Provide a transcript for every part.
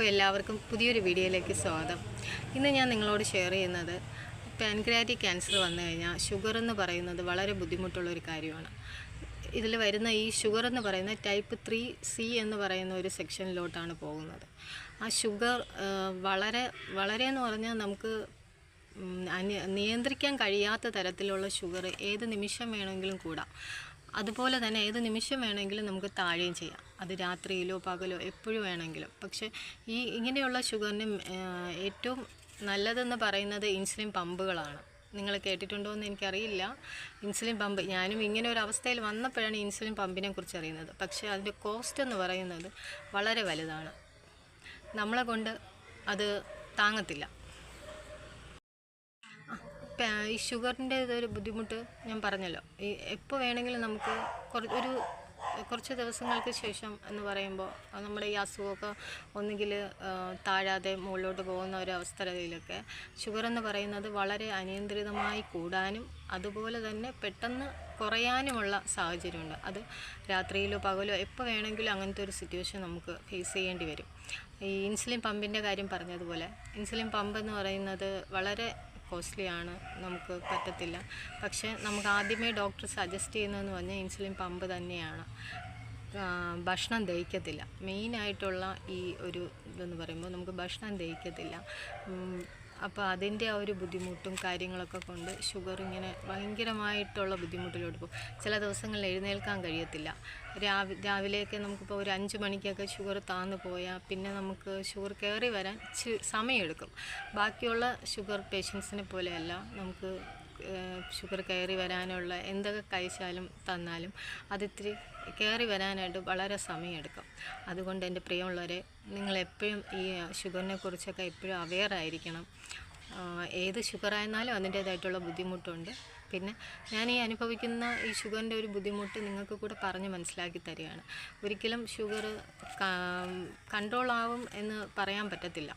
അപ്പോൾ എല്ലാവർക്കും പുതിയൊരു വീഡിയോയിലേക്ക് സ്വാഗതം. ഇന്ന് ഞാൻ നിങ്ങളോട് ഷെയർ ചെയ്യുന്നത് പാൻക്രിയാറ്റിക് ക്യാൻസർ വന്നു കഴിഞ്ഞാൽ ഷുഗർ എന്ന് പറയുന്നത് വളരെ ബുദ്ധിമുട്ടുള്ള ഒരു കാര്യമാണ്. ഇതിൽ വരുന്ന ഈ ഷുഗർ എന്ന് പറയുന്ന ടൈപ്പ് ത്രീ സി എന്ന് പറയുന്ന ഒരു സെക്ഷനിലോട്ടാണ് പോകുന്നത്. ആ ഷുഗർ വളരെ വളരെ എന്ന് പറഞ്ഞാൽ നമുക്ക് നിയന്ത്രിക്കാൻ കഴിയാത്ത തരത്തിലുള്ള ഷുഗർ ഏത് നിമിഷം വേണമെങ്കിലും കൂടാം. അതുപോലെ തന്നെ ഏത് നിമിഷം വേണമെങ്കിലും നമുക്ക് താഴെയും ചെയ്യാം. അത് രാത്രിയിലോ പകലോ എപ്പോഴും വേണമെങ്കിലും. പക്ഷേ ഈ ഇങ്ങനെയുള്ള ഷുഗറിന് ഏറ്റവും നല്ലതെന്ന് പറയുന്നത് ഇൻസുലിൻ പമ്പുകളാണ്. നിങ്ങൾ കേട്ടിട്ടുണ്ടോ എന്ന് എനിക്കറിയില്ല. ഇൻസുലിൻ പമ്പ് ഞാനും ഇങ്ങനെ ഒരു അവസ്ഥയിൽ വന്നപ്പോഴാണ് ഇൻസുലിൻ പമ്പിനെ കുറിച്ച് അറിയുന്നത്. പക്ഷേ അതിന്റെ കോസ്റ്റ് എന്ന് പറയുന്നത് വളരെ വലുതാണ്. നമ്മളെ കൊണ്ട് അത് താങ്ങത്തില്ല. ഈ ഷുഗറിന്റെ ഒരു ബുദ്ധിമുട്ട് ഞാൻ പറഞ്ഞല്ലോ. ഈ എപ്പോൾ വേണമെങ്കിലും നമുക്ക് ഒരു കുറച്ച് ദിവസങ്ങൾക്ക് ശേഷം എന്ന് പറയുമ്പോൾ നമ്മുടെ ഈ അസുഖമൊക്കെ ഒന്നുകിൽ താഴാതെ മുകളിലോട്ട് പോകുന്ന ഒരു അവസ്ഥയിലൊക്കെ ഷുഗർ എന്ന് പറയുന്നത് വളരെ അനിയന്ത്രിതമായി കൂടാനും അതുപോലെ തന്നെ പെട്ടെന്ന് കുറയാനുമുള്ള സാഹചര്യമുണ്ട്. അത് രാത്രിയിലോ പകലോ എപ്പോൾ വേണമെങ്കിലും അങ്ങനത്തെ ഒരു സിറ്റുവേഷൻ നമുക്ക് ഫേസ് ചെയ്യേണ്ടി വരും. ഈ ഇൻസുലിൻ പമ്പിന്റെ കാര്യം പറഞ്ഞതുപോലെ ഇൻസുലിൻ പമ്പ് എന്ന് പറയുന്നത് വളരെ കോസ്റ്റ്ലിയാണ് നമുക്ക് പറ്റത്തില്ല. പക്ഷേ നമുക്ക് ആദ്യമേ ഡോക്ടർ സജസ്റ്റ് ചെയ്യുന്നതെന്ന് പറഞ്ഞാൽ ഇൻസുലിൻ പമ്പ് തന്നെയാണ്. ഭക്ഷണം ദഹിക്കത്തില്ല. മെയിനായിട്ടുള്ള ഈ ഒരു ഇതെന്ന് പറയുമ്പോൾ നമുക്ക് ഭക്ഷണം ദഹിക്കത്തില്ല. അപ്പോൾ അതിന്റെ ആ ഒരു ബുദ്ധിമുട്ടും കാര്യങ്ങളൊക്കെ കൊണ്ട് ഷുഗർ ഇങ്ങനെ ഭയങ്കരമായിട്ടുള്ള ബുദ്ധിമുട്ടിലോട്ട് പോകും. ചില ദിവസങ്ങളിൽ എഴുന്നേൽക്കാൻ കഴിയത്തില്ല. രാവി രാവിലെയൊക്കെ നമുക്കിപ്പോൾ ഒരു അഞ്ച് മണിക്കൊക്കെ ഷുഗർ താന്നു പോയാൽ പിന്നെ നമുക്ക് ഷുഗർ കയറി വരാൻ സമയമെടുക്കും. ബാക്കിയുള്ള ഷുഗർ പേഷ്യൻസിനെ പോലെയല്ല നമുക്ക് ഷുഗർ കയറി വരാനുള്ള എന്തൊക്കെ കഴിച്ചാലും തന്നാലും അതിത്തിരി കയറി വരാനായിട്ട് വളരെ സമയമെടുക്കും. അതുകൊണ്ട് എന്റെ പ്രിയമുള്ളവരെ നിങ്ങളെപ്പോഴും ഈ ഷുഗറിനെ കുറിച്ചൊക്കെ എപ്പോഴും അവെയർ ആയിരിക്കണം. ഏത് ഷുഗറായിരുന്നാലും അതിന്റേതായിട്ടുള്ള ബുദ്ധിമുട്ടുണ്ട്. പിന്നെ ഞാൻ ഈ അനുഭവിക്കുന്ന ഈ ഷുഗറിന്റെ ഒരു ബുദ്ധിമുട്ട് നിങ്ങൾക്ക് കൂടെ പറഞ്ഞ് മനസ്സിലാക്കി തരികയാണ്. ഒരിക്കലും ഷുഗർ കൺട്രോൾ ആവും എന്ന് പറയാൻ പറ്റത്തില്ല.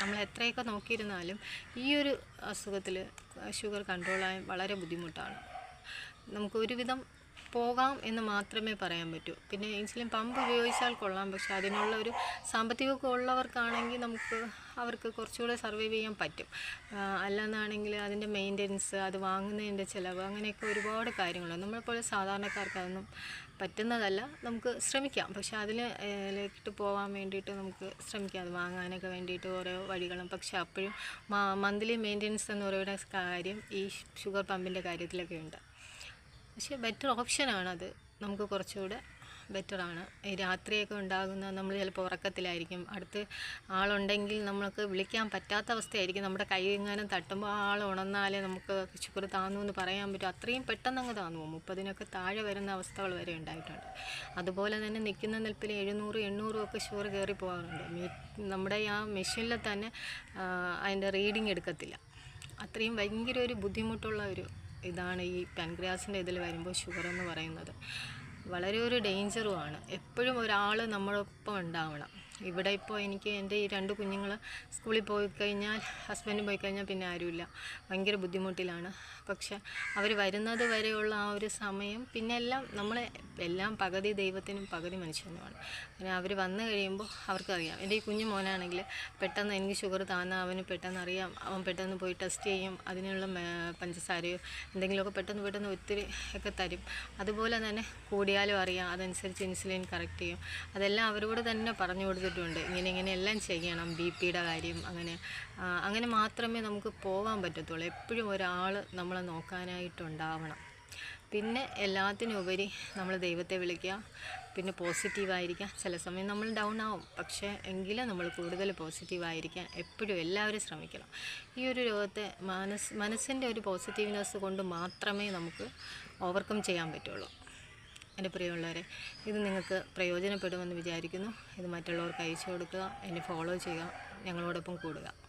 നമ്മൾ എത്രയൊക്കെ നോക്കിയിരുന്നാലും ഈ ഒരു അസുഖത്തിൽ ഷുഗർ കൺട്രോൾ ആയാൽ വളരെ ബുദ്ധിമുട്ടാണ്. നമുക്ക് ഒരുവിധം പോകാം എന്ന് മാത്രമേ പറയാൻ പറ്റൂ. പിന്നെ ഇൻസുലിൻ പമ്പ് ഉപയോഗിച്ചാൽ കൊള്ളാം. പക്ഷേ അതിനുള്ള ഒരു സാമ്പത്തികമൊക്കെ ഉള്ളവർക്കാണെങ്കിൽ നമുക്ക് അവർക്ക് കുറച്ചുകൂടെ സർവൈവ് ചെയ്യാൻ പറ്റും. അല്ലെന്നാണെങ്കിൽ അതിന്റെ മെയിന്റനൻസ് അത് വാങ്ങുന്നതിന്റെ ചിലവ് അങ്ങനെയൊക്കെ ഒരുപാട് കാര്യങ്ങളുണ്ട് നമ്മളെപ്പോലെ സാധാരണക്കാർക്ക് അതൊന്നും പറ്റുന്നതല്ല. നമുക്ക് ശ്രമിക്കാം. പക്ഷെ അതിൽ ലേക്കിട്ട് പോകാൻ വേണ്ടിയിട്ട് നമുക്ക് ശ്രമിക്കാം. അത് വാങ്ങാനൊക്കെ വേണ്ടിയിട്ട് ഓരോ വഴികളും. പക്ഷെ അപ്പോഴും മന്ത്ലി മെയിന്റനൻസ് എന്ന് പറയുന്ന കാര്യം ഈ ഷുഗർ പമ്പിന്റെ കാര്യത്തിലൊക്കെ ഉണ്ട്. പക്ഷേ ബെറ്റർ ഓപ്ഷനാണത് നമുക്ക് കുറച്ചുകൂടെ ബെറ്ററാണ്. ഈ രാത്രിയൊക്കെ ഉണ്ടാകുന്ന നമ്മൾ ചിലപ്പോൾ ഉറക്കത്തിലായിരിക്കും. അടുത്ത് ആളുണ്ടെങ്കിൽ നമ്മൾക്ക് വിളിക്കാൻ പറ്റാത്ത അവസ്ഥയായിരിക്കും. നമ്മുടെ കൈ എങ്ങാനും തട്ടുമ്പോൾ ആൾ ഉണർന്നാലേ നമുക്ക് ശുക്ർ താന്നു എന്ന് പറയാൻ പറ്റും. അത്രയും പെട്ടെന്ന് അങ്ങ് താന്നു. പോകും മുപ്പതിനൊക്കെ താഴെ വരുന്ന അവസ്ഥകൾ വരെ ഉണ്ടായിട്ടുണ്ട്. അതുപോലെ തന്നെ നിൽക്കുന്ന നിൽപ്പിൽ എഴുന്നൂറ് എണ്ണൂറും ഒക്കെ ഷുഗർ കയറി പോകാറുണ്ട്. നമ്മുടെ ആ മെഷീനിൽ തന്നെ അതിന്റെ റീഡിങ് എടുക്കത്തില്ല. അത്രയും ഭയങ്കര ഒരു ബുദ്ധിമുട്ടുള്ള ഒരു ഇതാണ് ഈ പാൻക്രിയാസിന്റെ ഇതിൽ വരുമ്പോൾ ഷുഗർ എന്ന് പറയുന്നത്. വളരെ ഒരു ഡേഞ്ചറുമാണ് എപ്പോഴും ഒരാൾ നമ്മളൊപ്പം ഉണ്ടാവണം ഇവിടെ ഇപ്പോൾ എനിക്ക് എന്റെ ഈ രണ്ട് കുഞ്ഞുങ്ങൾ സ്കൂളിൽ പോയി കഴിഞ്ഞാൽ ഹസ്ബൻഡ് പോയി കഴിഞ്ഞാൽ പിന്നെ ആരുമില്ല. ഭയങ്കര ബുദ്ധിമുട്ടിലാണ്. പക്ഷെ അവർ വരുന്നത് വരെയുള്ള ആ ഒരു സമയം പിന്നെ എല്ലാം നമ്മളെ എല്ലാം പകുതി ദൈവത്തിനും പകുതി മനുഷ്യനുമാണ്. പിന്നെ അവർ വന്നു കഴിയുമ്പോൾ അവർക്കറിയാം. എന്റെ ഈ കുഞ്ഞു മോനാണെങ്കിൽ പെട്ടെന്ന് എനിക്ക് ഷുഗർ താന്ന അവന് പെട്ടെന്ന് അറിയാം. അവൻ പെട്ടെന്ന് പോയി ടെസ്റ്റ് ചെയ്യും. അതിനുള്ള പഞ്ചസാരയോ എന്തെങ്കിലുമൊക്കെ പെട്ടെന്ന് പെട്ടെന്ന് ഒത്തിരി ഒക്കെ തരും. അതുപോലെ തന്നെ കൂടിയാലും അറിയാം. അതനുസരിച്ച് ഇൻസുലിൻ കറക്റ്റ് ചെയ്യും. അതെല്ലാം അവരോട് തന്നെ പറഞ്ഞു കൊടുത്തിട്ടുണ്ട് ഇങ്ങനെ ഇങ്ങനെ എല്ലാം ചെയ്യണം ബി പിയുടെ കാര്യം അങ്ങനെ അങ്ങനെ മാത്രമേ നമുക്ക് പോകാൻ പറ്റത്തുള്ളൂ. എപ്പോഴും ഒരാൾ നമ്മളെ നോക്കാനായിട്ടുണ്ടാവണം. പിന്നെ എല്ലാത്തിനും ഉപരി നമ്മൾ ദൈവത്തെ വിളിക്കുക പിന്നെ പോസിറ്റീവായിരിക്കുക. ചില സമയം നമ്മൾ ഡൗൺ ആവും. പക്ഷേ എങ്കിലും നമ്മൾ കൂടുതൽ പോസിറ്റീവായിരിക്കാൻ എപ്പോഴും എല്ലാവരും ശ്രമിക്കണം. ഈ ഒരു രോഗത്തെ മനസ് മനസ്സിന്റെ ഒരു പോസിറ്റീവ്നെസ് കൊണ്ട് മാത്രമേ നമുക്ക് ഓവർകം ചെയ്യാൻ പറ്റുള്ളൂ. എന്റെ പ്രിയമുള്ളവരെ ഇത് നിങ്ങൾക്ക് പ്രയോജനപ്പെടുമെന്ന് വിചാരിക്കുന്നു. ഇത് മറ്റുള്ളവർക്ക് അയച്ചു കൊടുക്കുക എന്നെ ഫോളോ ചെയ്യുക ഞങ്ങളോടൊപ്പം കൂടുക.